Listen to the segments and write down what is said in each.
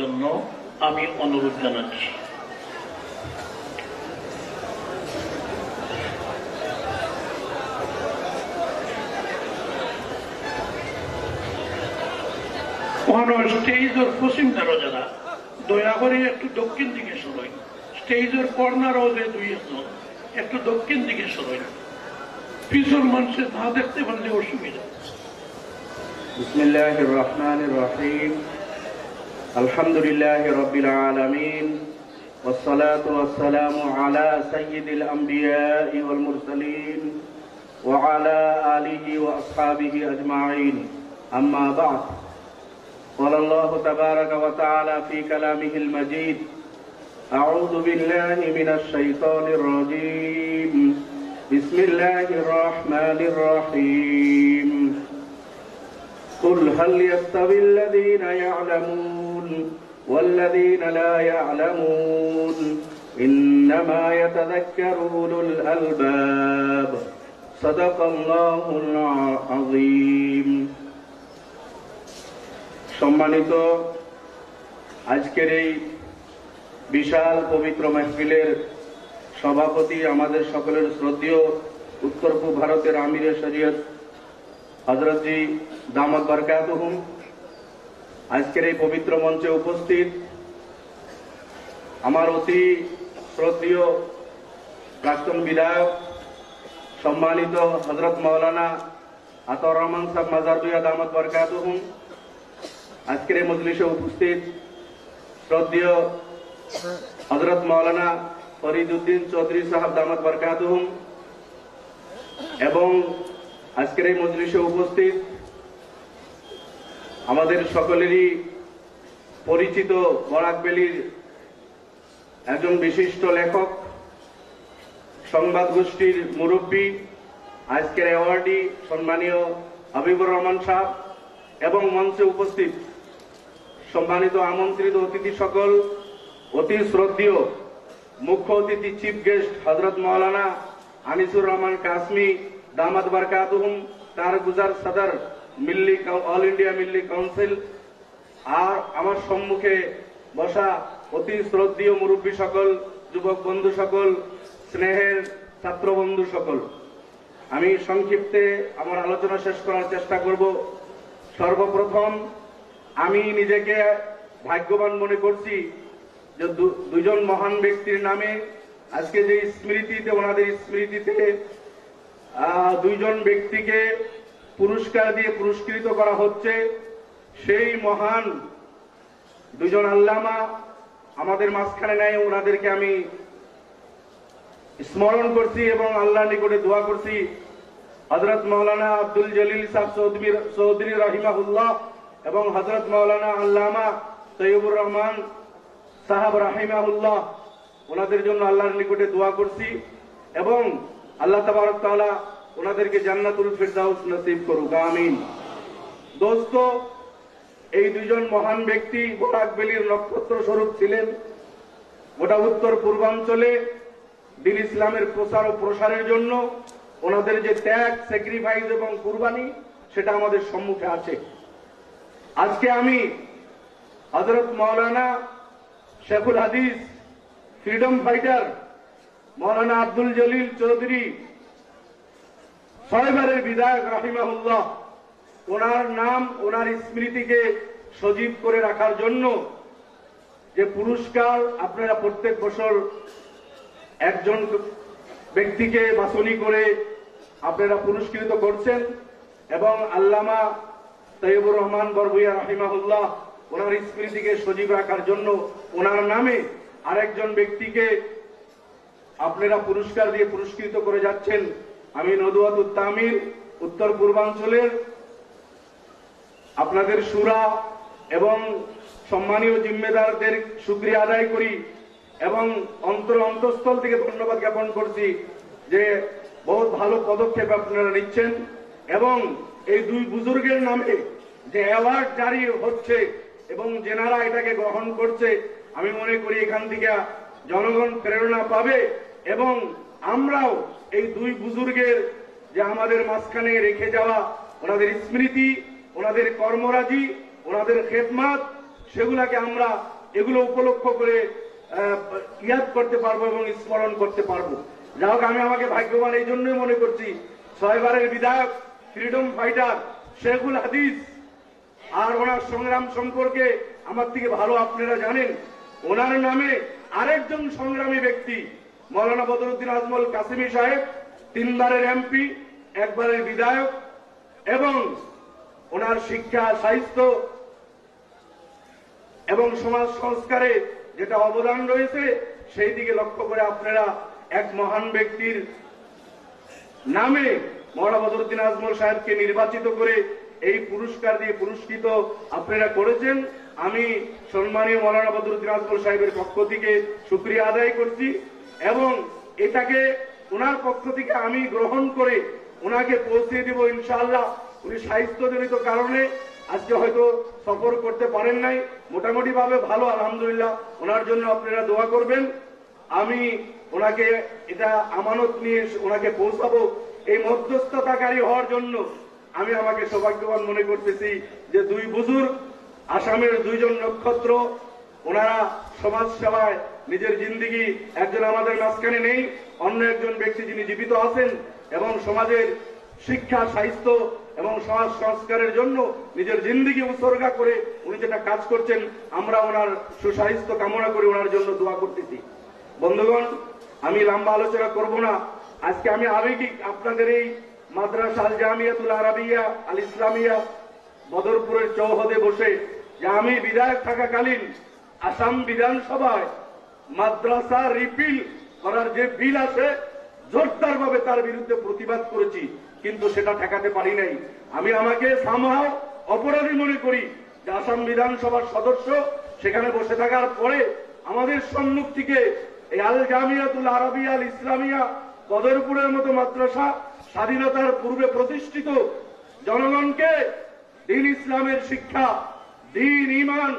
জন্য আমি অনুরোধ জানাচ্ছি। পশ্চিম দয়া করে একটু দক্ষিণ দিকে দুই একটু দক্ষিণ দিকে পিছন মানুষের না দেখতে পারলে অসুবিধা। বিসমিল্লাহ রহমান রহিম। الحمد لله رب العالمين والصلاة والسلام على سيد الأنبياء والمرسلين وعلى آله وأصحابه أجمعين. أما بعد قال الله تبارك وتعالى في كلامه المجيد أعوذ بالله من الشيطان الرجيم بسم الله الرحمن الرحيم. قل هل يستوي الذين يعلمون والذين لا يعلمون إنما يتذكر أولو الألباب صدق الله العظيم সম্মানিত আজকের এই বিশাল পবিত্র মাহফিলের সভাপতি আমাদের সকলের শ্রদ্ধেয় উত্তর পূর্ব ভারতের আমিরের শরীয়ত হজরতজি দামদ বরকাতুহুম আজকের এই পবিত্র মঞ্চে উপস্থিত আমার অতি শ্রদ্ধেয় প্রাক্তন বিধায়ক, সম্মানিত হজরত মৌলানা আতর রহমান সাহ মাজারদুয়া দামদ বরকাতুহুম আজকের এই মজলিসে উপস্থিত শ্রদ্ধেয় হজরত মৌলানা ফরিদুদ্দিন চৌধুরী সাহেব দামদ বরকাতুহুম এবং আজকের এই মজলিসে উপস্থিত আমাদের সকলেরই পরিচিত বরাকবেলির একজন বিশিষ্ট লেখক, সংবাদ গোষ্ঠীর মুরব্বী, আজকের অ্যাওয়ার্ডি সম্মানীয় হাবিবুর রহমান সাহ এবং মঞ্চে উপস্থিত সম্মানিত আমন্ত্রিত অতিথি সকল, অতি শ্রদ্ধেয় মুখ্য অতিথি চিফ গেস্ট হজরত মৌলানা আনিসুর রহমান কাসমি দামাদ বারকাতুহুম, তার গুজার সদর মিল্লি অল ইন্ডিয়া মিল্লি কাউন্সিল আর আমার সম্মুখে বসা অতি শ্রদ্ধীয় মুরব্বী সকল, যুবক বন্ধু সকল, স্নেহের ছাত্র বন্ধু সকল। আমি সংক্ষিপ্তে আমার আলোচনা শেষ করার চেষ্টা করব। সর্বপ্রথম আমি নিজেকে ভাগ্যবান মনে করছি যে দুজন মহান ব্যক্তির নামে আজকে যে স্মৃতিতে, ওনাদের স্মৃতিতে দুইজন ব্যক্তিকে পুরস্কার দিয়ে পুরস্কৃত করা হচ্ছে সেই মহান দুজন আল্লামা। আমাদের মাঝখানে নেয় ওনাদেরকে আমি স্মরণ করছি এবং আল্লাহ নিকটে দোয়া করছি। হজরত মৌলানা আব্দুল জলিল সাহ চৌধুরী রহিমাহুল্লাহ এবং হজরত মৌলানা আল্লামা তৈবুর রহমান সাহাব রাহিমাহুল্লাহ, ওনাদের জন্য আল্লাহর নিকটে দোয়া করছি এবং আল্লাহ তাবারক তাআলা ওনাদেরকে জান্নাতুল ফিরদাউস নসিব করুক, আমিন। দোস্ত, এই দুজন মহান ব্যক্তি বোরাকবেলির নক্ষত্র স্বরূপ ছিলেন। গোটা উত্তর পূর্বাঞ্চলে দিন ইসলামের প্রচার ও প্রসারের জন্য ওনাদের যে ত্যাগ স্যাক্রিফাইস এবং কুরবানি, সেটা আমাদের সম্মুখে আছে। আজকে আমি হজরত মাওলানা শেখুল হাদিস, ফ্রিডম ফাইটার মৌলানা আব্দুল জলিল চৌধুরী ছয়বারের বিধায়ক রাহিমাহুল্লাহ, ওনার নাম, ওনার স্মৃতিকে সজীব করে রাখার জন্য যে পুরস্কার আপনারা প্রত্যেক বছর একজন ব্যক্তিকে বাছনি করে আপনারা পুরস্কৃত করছেন এবং আল্লামা তৈবুর রহমান বরবুয়া রাহিমাহুল্লাহ ওনার স্মৃতিকে সজীব রাখার জন্য ওনার নামে আরেকজন ব্যক্তিকে আপনারা পুরস্কার দিয়ে পুরস্কৃত করে যাচ্ছেন। আমি নদুয়াত তামির, উত্তর পূর্বাঞ্চলের আপনাদের সুরা এবং সম্মানীয় জিম্মেদারদের সুক্রিয়া আদায় করি এবং অন্তর অন্তঃস্থল থেকে ধন্যবাদ জ্ঞাপন করছি যে বহুত ভালো পদক্ষেপ আপনারা নিচ্ছেন এবং এই দুই বুজুর্গের নামে যে অ্যাওয়ার্ড জারি হচ্ছে এবং যেনারা এটাকে গ্রহণ করছে, আমি মনে করি এখান থেকে জনগণ প্রেরণা পাবে এবং আমরাও এই দুই বুজুর্গের যে আমাদের মাঝখানে রেখে যাওয়া ওনাদের স্মৃতি, ওনাদের কর্মরাজি, ওনাদের খেদমাত, সেগুলাকে আমরা এগুলো উপলক্ষ করে ইয়াদ করতে পারব এবং স্মরণ করতে পারব। যা হোক, আমি আমাকে ভাগ্যবান এই জন্যই মনে করছি, ছয়বারের বিধায়ক, ফ্রিডম ফাইটার শেখুল হাদিস আর ওনার সংগ্রাম সম্পর্কে আমার থেকে ভালো আপনারা জানেন। ওনার নামে আরেকজন সংগ্রামী ব্যক্তি মৌলানা বদরুদ্দিন আজমল কাসিমি সাহেব, তিনবারের এমপি, একবারের বিধায়ক, এবং ওনার শিক্ষা সাহিত্য এবং সমাজ সংস্কারে যেটা অবদান রয়েছে, সেই দিকে লক্ষ্য করে আপনারা এক মহান ব্যক্তির নামে মৌলানা বদরুদ্দিন আজমল সাহেবকে নির্বাচিত করে এই পুরস্কার দিয়ে পুরস্কৃত আপনারা করেছেন। আমি সম্মানীয় মৌলানা বদরুদ্দিন আজমল সাহেবের পক্ষ থেকে সুক্রিয়া আদায় করছি। এবং এটাকে ওনার পক্ষ থেকে আমি গ্রহণ করে ওনাকে পৌঁছে দিব ইনশাআল্লাহ। উনি সাহিত্যজনিত কারণে আজকে হয়তো সফর করতে পারেন নাই। মোটামুটি ভাবে ভালো, আলহামদুলিল্লাহ। ওনার জন্য আপনারা দোয়া করবেন। আমি ওনাকে এটা আমানত নিয়ে ওনাকে পৌঁছাবো। এই মধ্যস্থতাকারী হওয়ার জন্য আমি আমাকে সৌভাগ্যবান মনে করতেছি যে দুই বুজুর আসামের দুইজন নক্ষত্র, ওনারা সমাজ সেবায় নিজের জিন্দিগি একজন আমাদের মাঝখানে নেই, অন্য একজন ব্যক্তি যিনি জীবিত আছেন এবং সমাজের শিক্ষা সাহিত্য এবং সমাজ সংস্কারের জন্য নিজের জিন্দিগি উৎসর্গা করে উনি যেটা কাজ করছেন, আমরা ওনার সুস্বাস্থ্য কামনা করে ওনার জন্য দোয়া করতেছি। বন্ধুগণ, আমি লম্বা আলোচনা করব না। আজকে আমি আবেগিক আপনাদের এই মাদ্রাসা আল জামিয়াতুল আরাবিয়া আল ইসলামিয়া বদরপুরের চৌহদে বসে যে আমি বিধায়ক থাকাকালীন আসাম বিধানসভায় মাদ্রাসা রিপিল করার যে বিল আছে জোরদার ভাবে তার বিরুদ্ধে প্রতিবাদ করেছি, কিন্তু সেটা ঠেকাতে পারি নাই। আমি আমাকে সামহাও অপরাধী মনে করি যে আসাম বিধানসভার সদস্য সেখানে বসে থাকার পরে আমাদের সম্মুখ থেকে এই আল জামিয়াতুল আরবিয়া আল ইসলামিয়া কদরপুরের মতো মাদ্রাসা স্বাধীনতার পূর্বে প্রতিষ্ঠিত জনগণকে দিন ইসলামের শিক্ষা, দিন ইমান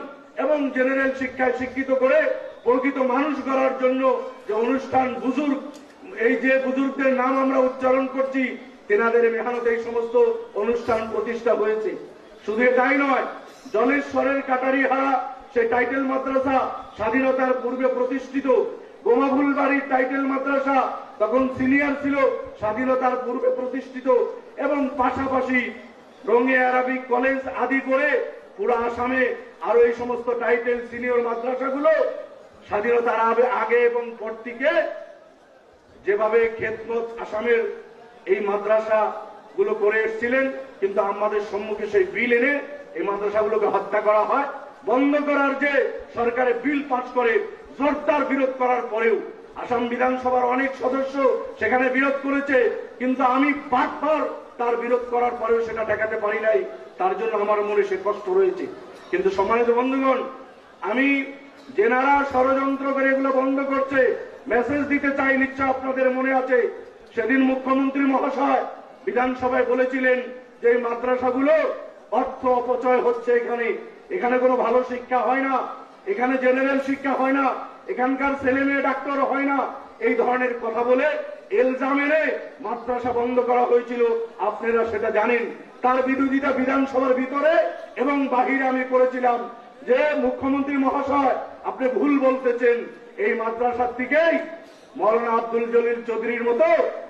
এবং জেনারেল শিক্ষায় শিক্ষিত করে প্রকৃত মানুষ গড়ার জন্য যে অনুষ্ঠান বুজুর্গ, এই যে বুজুর্গদের নাম আমরা উচ্চারণ করছি, তেনাদের মেহনত এই সমস্ত অনুষ্ঠান প্রতিষ্ঠা হয়েছে। শুধু এটাই নয়, জলেশ্বরের কাটারি হারা সেই টাইটেল মাদ্রাসা স্বাধীনতার পূর্বে প্রতিষ্ঠিত। গোমাভুল বাড়ির টাইটেল মাদ্রাসা তখন সিনিয়র ছিল, স্বাধীনতার পূর্বে প্রতিষ্ঠিত। এবং পাশাপাশি রঙে আরবিক কলেজ আদি করে পুরো আসামে আরও এই সমস্ত টাইটেল সিনিয়র মাদ্রাসাগুলো স্বাধীনতার আগে- এবং পর থেকে যেভাবে খেদমত আসামের এই মাদ্রাসা গুলো করে এসেছিলেন, কিন্তু আমাদের সম্মুখে সেই বিল এনে এই মাদ্রাসাগুলোকে হত্যা করা হয়। বন্ধ করার যে সরকারে বিল পাস করে জোরদার বিরোধ করার পরেও আসাম বিধানসভার অনেক সদস্য সেখানে বিরোধ করেছে, কিন্তু আমি বারবার তার বিরোধ করার পরেও সেটা দেখাতে পারি নাই। তার জন্য আমার মনে সে কষ্ট রয়েছে। কিন্তু সম্মানিত বন্ধুগণ, আমি যেনারা ষড়যন্ত্র করে এগুলো বন্ধ করছে মেসেজ দিতে চাই নিশ্চয় আপনাদের মনে আছে। সেদিন মুখ্যমন্ত্রী মহাশয় বিধানসভায় বলেছিলেন যে মাদ্রাসাগুলো অর্থ অপচয় হচ্ছে এখানে। এখানে কোনো ভালো শিক্ষা হয় না, এখানে জেনারেল শিক্ষা হয় না, এখানকার ছেলে মেয়ে ডাক্তার হয় না। এই ধরনের কথা বলে এলজাম এনে মাদ্রাসা বন্ধ করা হয়েছিল। আপনারা সেটা জানেন। তার বিরোধিতা বিধানসভার ভিতরে এবং বাহিরে আমি করেছিলাম যে মুখ্যমন্ত্রী মহাশয় আপনি ভুল বলতেছেন। এই মাদ্রাসার দিকেই মৌলানা আব্দুল জলিল চৌধুরীর মতো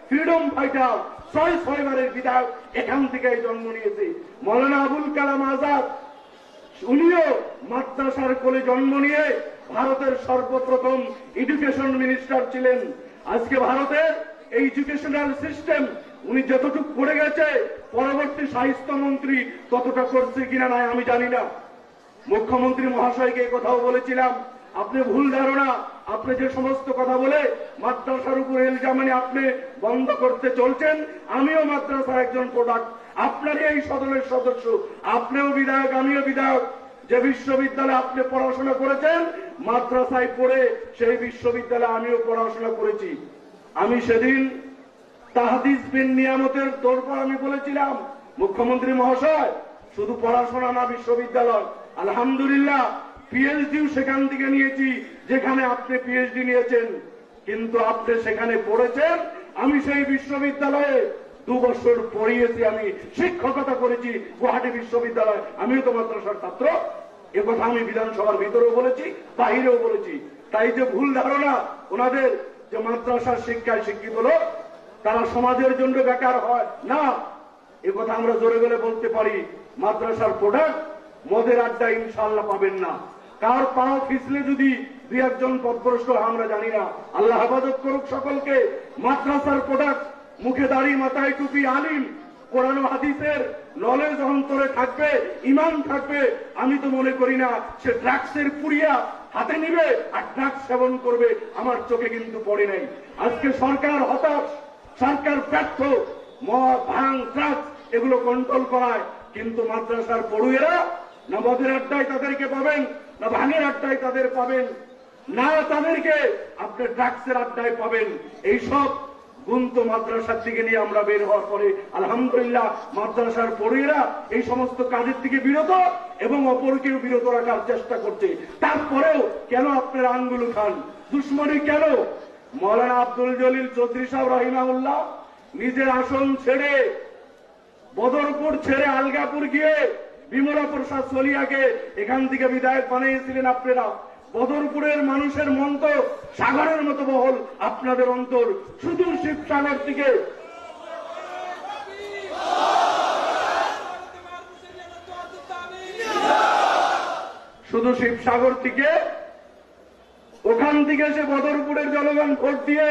ফ্রিডম ফাইটার, ছয় ছয়বারের বিধায়ক এখান থেকেই জন্ম নিয়েছে। মৌলানা আবুল কালাম আজাদ, উনিও মাদ্রাসার কোলে জন্ম নিয়ে ভারতের সর্বপ্রথম এডুকেশন মিনিস্টার ছিলেন। আজকে ভারতের এই এডুকেশনাল সিস্টেম উনি যতটুকু করে গেছে, পরবর্তী সাহিত্য মন্ত্রী ততটা করছে কিনা নাই আমি জানি না। মুখ্যমন্ত্রী মহাশয়কে কথাও বলেছিলাম, আপনি ভুল ধারণা, আপনি যে সমস্ত কথা বলে মাদ্রাসার উপর এলজামানি আপনি বন্ধ করতে চলছেন, আমিও মাদ্রাসার একজন প্রোডাক্ট আপনারই এই সদনের সদস্য, আপনিও বিধায়ক, আমিও বিধায়ক, যে বিশ্ববিদ্যালয়ে আপনি পড়াশোনা করেছেন, মাদ্রাসায় পড়ে সেই বিশ্ববিদ্যালয়ে আমিও পড়াশোনা করেছি। আমি সেদিন তাহাদিস বিন নিয়ামতের তোরপর আমি বলেছিলাম, মুখ্যমন্ত্রী মহাশয়, শুধু পড়াশোনা না, বিশ্ববিদ্যালয় আলহামদুলিল্লাহ পিএইচডিও সেখান থেকে নিয়েছি, যেখানে আপনি পিএইচডি নিয়েছেন। কিন্তু আপনি সেখানে পড়েছেন, আমি সেই বিশ্ববিদ্যালয়ে দু বছর পড়িয়েছি, আমি শিক্ষকতা করেছি গুয়াহাটি বিশ্ববিদ্যালয়। আমিও তো মাদ্রাসার ছাত্র কথা আমি বিধানসভার ভিতরেও বলেছি, বাহিরেও বলেছি। তাই যে ভুল ধারণা ওনাদের যে মাদ্রাসার শিক্ষায় শিক্ষিত লোক, তারা সমাজের জন্য বেকার হয়, না। কথা আমরা জোরে গেলে বলতে পারি, মাদ্রাসার প্রোডাক্ট মদের আড্ডা ইনশাল্লাহ পাবেন না। কার পা ফিসলে যদি দুই একজন পদভ্রষ্ট আমরা জানি না। আল্লাহ হেফাজত করুক সকলকে। মাদ্রাসার প্রোডাক্ট মুখে দাড়ি, মাথায় টুপি, আলিম, কোরআন হাদিসের নলেজ অন্তরে থাকবে, ইমান থাকবে। আমি তো মনে করি না, সে ড্রাগসের পুড়িয়া হাতে নিবে আর ড্রাগস সেবন করবে। আমার চোখে কিন্তু পড়ে নাই। আজকে সরকার হতাশ, সরকার ব্যর্থ। মদ ভাঙ ড্রাগস এগুলো কন্ট্রোল করায়। কিন্তু মাদ্রাসার পড়ুয়েরা না মদের আড্ডায় তাদেরকে পাবেন, না ভাঙের আড্ডায় তাদের পাবেন, না তাদেরকে আপনি ড্রাগসের আড্ডায় পাবেন। এইসব গুন্ত মাদ্রাসার থেকে নিয়ে আমরা বের হওয়ার পরে, আলহামদুলিল্লাহ, মাদ্রাসার পড়ুয়েরা এই সমস্ত কাজের থেকে বিরত এবং অপরকেও বিরত রাখার চেষ্টা করছে। তারপরেও কেন আপনারা আঙ্গুল খান দুশ্মনী কেন? মৌলানা আব্দুল জলিল চৌধুরী নিজের আসন ছেড়ে বদরপুর ছেড়ে আলগাপুর গিয়ে বিমলা প্রসাদ সলিয়াকে এখান থেকে বিধায়ক বানিয়েছিলেন আপনারা। বদরপুরের মানুষের মন তো সাগরের মতো বহল আপনাদের অন্তর। শুধু শিবসাগর থেকে। শুধু শিবসাগর থেকে। ওখান থেকে সে বদরপুরের জনগণ ভোট দিয়ে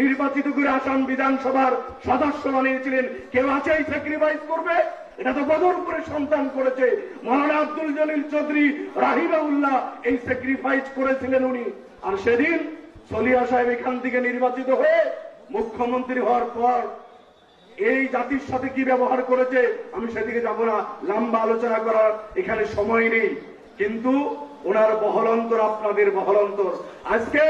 নির্বাচিত করে আসাম বিধানসভার সদস্য বানিয়েছিলেন। কেউ আছে এই স্যাক্রিফাইস করবে? এটা তো বদরপুরের সন্তান করেছে। মৌলানা আব্দুল জলিল চৌধুরী রাহিমাউল্লাহ এই স্যাক্রিফাইস করেছিলেন উনি। আর সেদিন সলিয়া সাহেব এখান থেকে নির্বাচিত হয়ে মুখ্যমন্ত্রী হওয়ার পর এই জাতির সাথে কি ব্যবহার করেছে, আমি সেদিকে যাব না। লম্বা আলোচনা করার এখানে সময় নেই। কিন্তু ওনার বহলন্তর আপনাদের বহলন্তর আজকে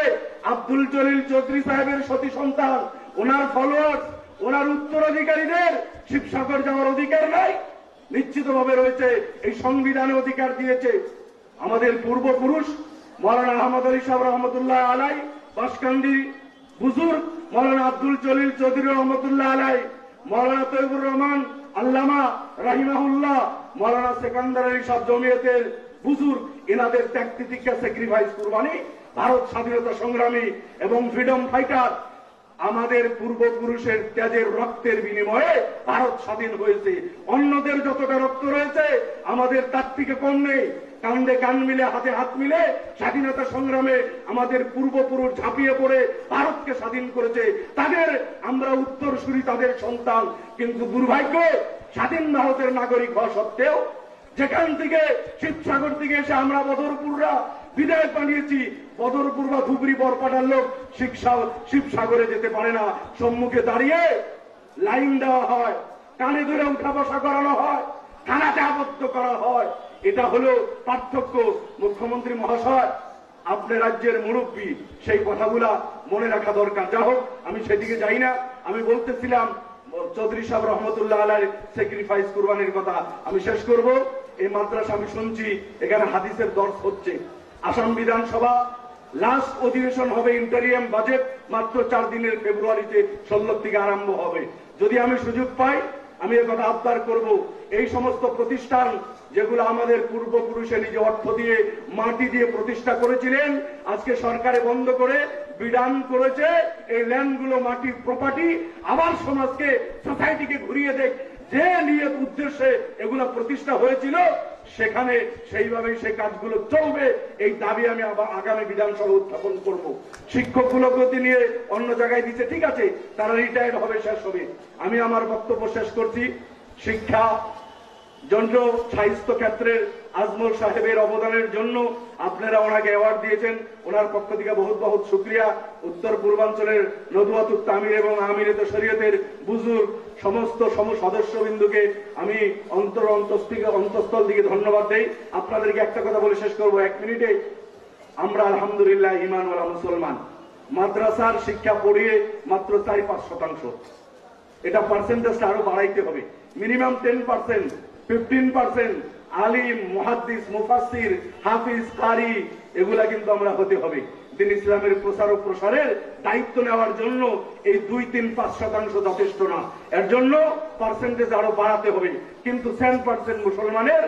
আব্দুল জলিল চৌধুরী সাহেবের সতী সন্তান, ওনার ফলোয়ার ওনার উত্তরাধিকারীদের শিবসাগর যাওয়ার অধিকার নাই। নিশ্চিতভাবে রয়েছে, এই সংবিধানে অধিকার দিয়েছে। আমাদের পূর্বপুরুষ মৌলানা আহমদ আলী সাহেব রহমতুল্লাহ আলাই, বাসকান্দি বুজুর্গ মৌলানা আব্দুল জলিল চৌধুরী রহমতুল্লাহ আলাই, মৌলানা তৈবুর রহমান আল্লামা রাহিমাহুল্লাহ, মৌলানা সেকান্দার আলী সব জমিয়তের বুজুর্গ, এনাদের ত্যাগ তিতিক্ষা স্যাক্রিফাইস কুরবানি, ভারত স্বাধীনতা সংগ্রামী এবং ফ্রিডম ফাইটার আমাদের পূর্বপুরুষের ত্যাজের রক্তের বিনিময়ে ভারত স্বাধীন হয়েছে। অন্যদের যতটা রক্ত রয়েছে, আমাদের তার থেকে কম নেই। কান্দে কান মিলে, হাতে হাত মিলে স্বাধীনতা সংগ্রামে আমাদের পূর্বপুরুষ ঝাঁপিয়ে পড়ে ভারতকে স্বাধীন করেছে। তাদের আমরা উত্তরসূরি তাদের সন্তান। কিন্তু দুর্ভাগ্য, স্বাধীন ভারতের নাগরিক হওয়া সত্ত্বেও যেখান থেকে শিবসাগর থেকে এসে আমরা বদরপুররা বিদায় বানিয়েছি বদরপুর বা ধুবড়ি বরপাটার লোক শিবসা- শিবসাগরে যেতে পারে না। সম্মুখে দাঁড়িয়ে লাইন দেওয়া হয়, কানে ধরে উঠা বসা করানো হয়, থানাতে আবদ্ধ করা হয়। এটা হলো পার্থক্য, মুখ্যমন্ত্রী মহাশয়। আপনার রাজ্যের মুরব্বী, সেই কথাগুলা মনে রাখা দরকার। যা হোক, আমি সেদিকে যাই না। আমি বলতেছিলাম, চৌধুরী সাহেব রহমতুল্লাহ আলাই স্যাক্রিফাইস কুরবানির কথা। আমি শেষ করব। এই মাদ্রাসা আমি শুনছি, এখানে হাদিসের দর্শ হচ্ছে। আসাম বিধানসভা, লাস্ট অধিবেশন হবে ইন্টারিয়াম বাজেট, মাত্র চার দিনের ফেব্রুয়ারিতে ষোলো থেকে আরম্ভ হবে। যদি আমি সুযোগ পাই, আমি এ কথা আবদার করব। এই সমস্ত প্রতিষ্ঠান যেগুলো আমাদের পূর্বপুরুষে নিজে অর্থ দিয়ে, মাটি দিয়ে প্রতিষ্ঠা করেছিলেন, আজকে সরকারে বন্ধ করে বিধান করেছে, এই ল্যান্ডগুলো মাটি প্রপার্টি আবার সমাজকে সোসাইটিকে ঘুরিয়ে দেখ। যে নিয়ে উদ্দেশ্যে এগুলো প্রতিষ্ঠা হয়েছিল সেখানে সেইভাবেই সেই কাজগুলো চলবে। এই দাবি আমি আবার আগামী বিধানসভা উত্থাপন করব। শিক্ষক কুলগতি নিয়ে অন্য জায়গায় দিতে ঠিক আছে, তারা রিটায়ার্ড হবে, শেষ হবে। আমি আমার বক্তব্য শেষ করছি। শিক্ষা, যন্ত্র সাহিত্য ক্ষেত্রের আজমল সাহেবের অবদানের জন্য আপনারা ওনাকে অ্যাওয়ার্ড দিয়েছেন। ওনার পক্ষ থেকে বহুত বহুত শুক্রিয়া। উত্তর পূর্বাঞ্চলের নদুয়াতুর তামির এবং আমিরেত শরীয়তের বুজুর্গ সমস্ত সম সদস্যবিন্দুকে আমি অন্তর অন্তস্থিকে অন্তঃস্থল দিকে ধন্যবাদ দেই। আপনাদেরকে একটা কথা বলে শেষ করব। এক মিনিটে আমরা আলহামদুলিল্লাহ ইমানওয়ালা মুসলমান। মাদ্রাসার শিক্ষা পড়িয়ে মাত্র চার পাঁচ শতাংশ। এটা পার্সেন্টেজটা আরও বাড়াইতে হবে। Minimum ten percent fifteen percent আলিম, মুহাদ্দিস মুফাসির হাফিজ, কারি, এগুলা কিন্তু আমরা হতে হবে। দিন ইসলামের প্রচার ও প্রসারের দায়িত্ব নেওয়ার জন্য এই দুই তিন পাঁচ শতাংশ যথেষ্ট না। এর জন্য পার্সেন্টেজ আরও বাড়াতে হবে। কিন্তু সেভেন পার্সেন্ট মুসলমানের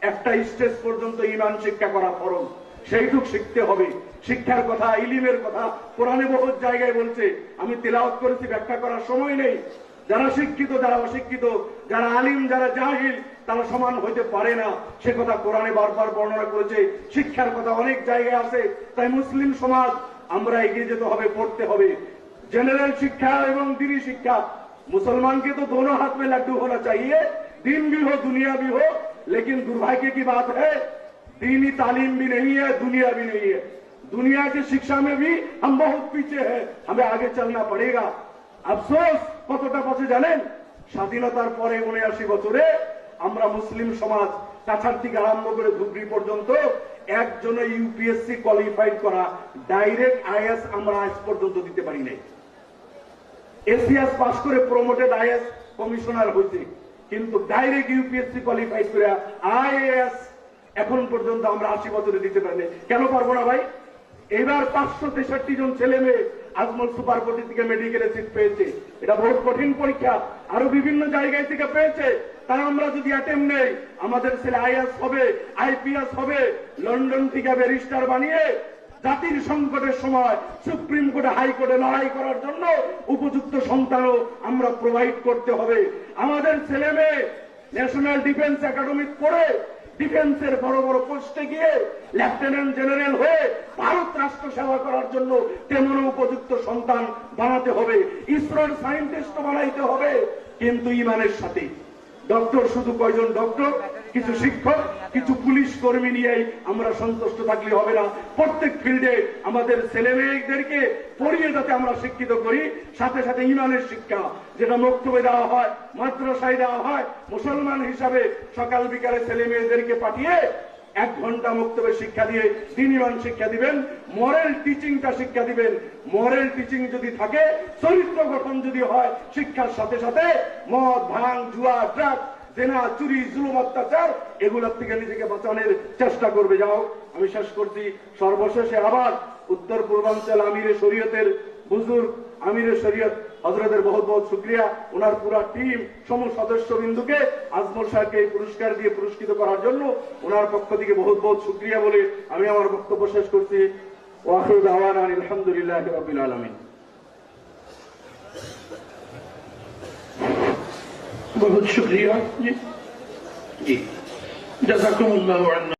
একটা স্টেজ পর্যন্ত ইমান শিক্ষা করা ফরজ। সেইটুক শিখতে হবে। শিক্ষার কথা, ইলিমের কথা কোরআনে বহুত জায়গায় বলছে। আমি তেলাওয়াত করেছি, ব্যাখ্যা করার সময় নেই। যারা শিক্ষিত, যারা অশিক্ষিত, যারা আলিম, যারা জাহিল তারা সমান হইতে পারে না সে কথা কোরআনে বারবার বর্ণনা করেছে শিক্ষার কথা অনেক জায়গায় আছে তাই মুসলিম সমাজ আমরা এগিয়ে যেতে হবে পড়তে হবে জেনারেল শিক্ষা এবং দিনী শিক্ষা मुसलमान के तो दोनों हाथ में लड्डू होना चाहिए दिन भी हो दुनिया भी हो लेकिन दुर्भाग्य की बात है दीनी तालीम भी नहीं है दुनिया भी नहीं है दुनिया की शिक्षा में भी हम बहुत पीछे हैं हमें आगे चलना पड़ेगा अफसोस কতটা পথে জানেন স্বাধীনতার পরে উনআশি বছরে আমরা মুসলিম সমাজ কাছার থেকে আরম্ভ করে ধুবড়ি পর্যন্ত একজনে ইউপিএসসি কোয়ালিফাইড করা ডাইরেক্ট আইএস আমরা আজ পর্যন্ত দিতে পারি নাই। এসিএস পাস করে প্রমোটেড আইএস কমিশনার হয়েছে। কিন্তু ডাইরেক্ট ইউপিএসসি কোয়ালিফাইড করে আইএএস এখন পর্যন্ত আমরা আশি বছরে দিতে পারিনি কেন পারব না ভাই? এবার পাঁচশো তেষট্টি জন ছেলে মেয়ে আজমল সুপারপতি থেকে মেডিকেলে সিট পেয়েছে। এটা বহুত কঠিন পরীক্ষা। আরও বিভিন্ন জায়গায় থেকে পেয়েছে। তাই আমরা যদি অ্যাটেম্প নেই, আমাদের ছেলে আইএস হবে, আইপিএস হবে, লন্ডন থেকে ব্যারিস্টার বানিয়ে জাতির সংকটের সময় সুপ্রিম কোর্টে হাইকোর্টে লড়াই করার জন্য উপযুক্ত সন্তানও আমরা প্রোভাইড করতে হবে। আমাদের ছেলে মেয়ে ন্যাশনাল ডিফেন্স একাডেমি পড়ে ডিফেন্সের বড় বড় পোস্টে গিয়ে লেফটেন্যান্ট জেনারেল হয়ে ভারত রাষ্ট্র সেবা করার জন্য তেমন উপযুক্ত সন্তান বানাতে হবে। ইসরোর সায়েন্টিস্ট বানাইতে হবে। কিন্তু ইমানের সাথে ডক্টর, শুধু কয়জন ডক্টর? কিছু শিক্ষক, কিছু পুলিশ কর্মী নিয়েই আমরা সন্তুষ্ট থাকলে হবে না। প্রত্যেক ফিল্ডে আমাদের ছেলে মেয়েদেরকে পড়িয়ে যাতে আমরা শিক্ষিত করি, সাথে সাথে ইমানের শিক্ষা, যেটা বক্তব্যে দেওয়া হয়, মাদ্রাসায় দেওয়া হয়, মুসলমান হিসাবে সকাল বিকালে ছেলে মেয়েদেরকে পাঠিয়ে এক ঘণ্টা বক্তব্যে শিক্ষা দিয়ে দিনইমান শিক্ষা দিবেন মরেল টিচিংটা শিক্ষা দিবেন। মরেল টিচিং যদি থাকে, চরিত্র গঠন যদি হয়, শিক্ষার সাথে সাথে মদ ভাঙ জুয়া ড্রাগ জেনা, চুরি, জুলুম, অত্যাচার, এগুলোর থেকে নিজেকে বাঁচানোর চেষ্টা করবে। যাও আমি শেষ করছি। সর্বশেষে আবার উত্তর পূর্বাঞ্চল আমিরে শরীয়তের বুজুর্গ, আমিরে শরীয়ত হজরতের বহুত বহুত শুক্রিয়া। ওনার পুরা টিম সমস্ত সদস্য বিন্দুকে আজমল সাহেবকে এই পুরস্কার দিয়ে পুরস্কৃত করার জন্য ওনার পক্ষ থেকে বহুত বহুত শুক্রিয়া বলে আমি আমার বক্তব্য শেষ করছি। ওয়াহুদ আওয়ান আলহামদুলিল্লাহ রবিল আলমিন। বহুত শুক্রিয়া। জি। জি। জাজাকুমুল্লাহ